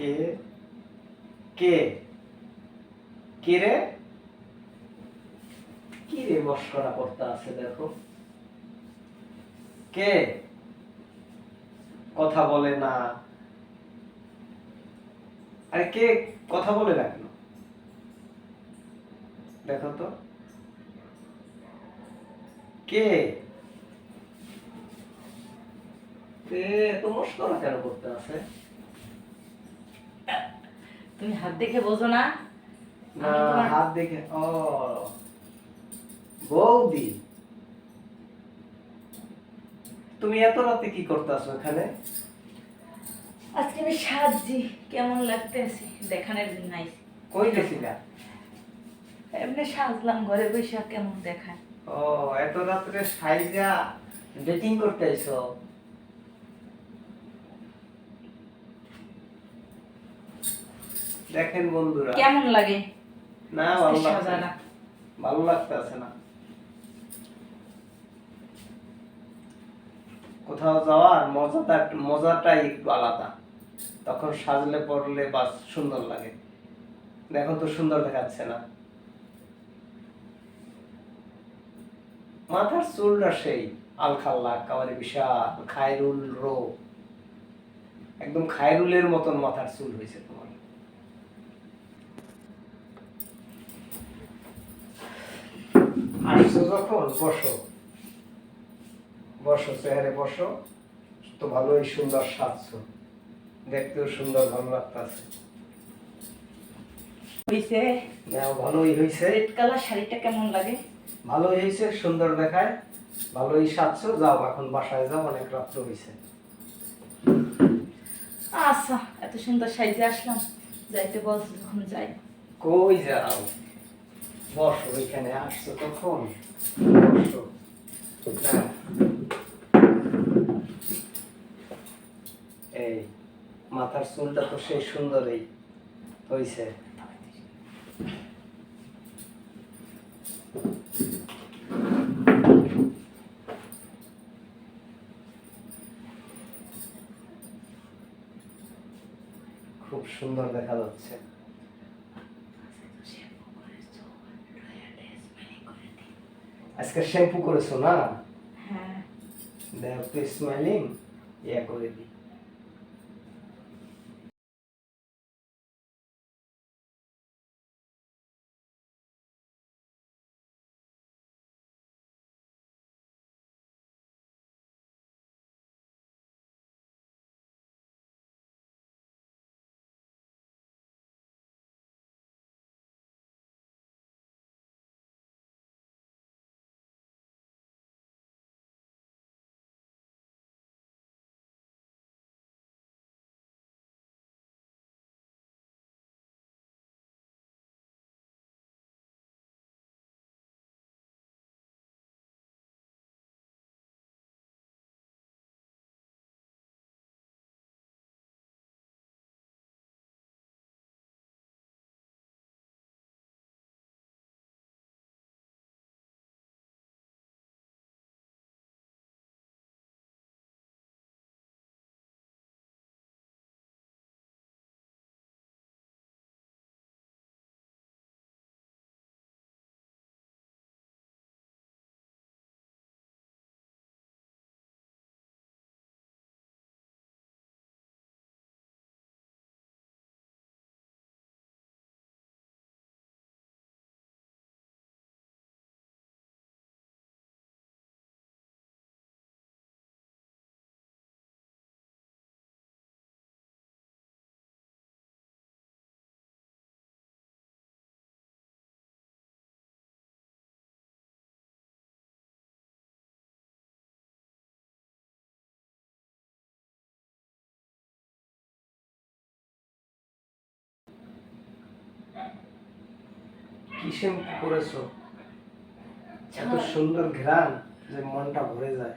কে? কে? কে রে? কি রে মস্করা করতে আছে দেখো। কে? কথা বলে না। আরে কে কথা বলে কেন? দেখো তো। কে? কে এত মস্করা কেন করতে আছে? তুমি হাত দেখে বোঝো না। হাত দেখে ও। বৌদি। তুমি এত রাতে কি করতেছো এখানে? আজকে আমি সাজছি কেমন লাগতেছে? দেখানোর জন্য আইছি কই গেছিলা এমনি সাজলাম ঘরে বসে কেমন দেখায়। ও এত রাত্রে সাইজা ডেটিং করতে আইছো দেখেন বন্ধুরা। কেমন লাগে? না ভালো লাগছে। না ভালো লাগতে আছে না। কোথাও যাওয়ার মজাটা মজাটাই একটু আলাদা। তখন সাজলে পরলে বাস সুন্দর লাগে। দেখো তো সুন্দর দেখাচ্ছে না। মাথার চুলটা সেই আলখাল্লা একেবারে বিশাল খায়রুল রো। একদম খায়রুলের মতন মাথার চুল হয়েছে তোমার। আসছো যখন বসো। বসো চেহারে বসো। তো ভালোই সুন্দর সাজছো দেখতেও সুন্দর ভালো লাগতেছে। হইছে? ভালোই হয়েছে রেড কালার শাড়িটা কেমন লাগে? ভালোই হয়েছে সুন্দর দেখায়। ভালোই সাজছো যাও এখন বাসায় যাও অনেক রাত্র হয়েছে আচ্ছা এত সুন্দর সাইজে আসলাম। যাইতে বলছো যখন যাই। কই যাও? বসো, এখানে আসছো তখন। এই, মাথার চুলটা তো সেই সুন্দরই হয়েছে খুব সুন্দর দেখা যাচ্ছে। আজকে শ্যাম্পু করেছ না? হ্যাঁ। দেখো স্মাইলিং ইয়া করে দি কি শ্যাম্পু করেছ এত সুন্দর ঘ্রাণ যে মনটা ভরে যায়।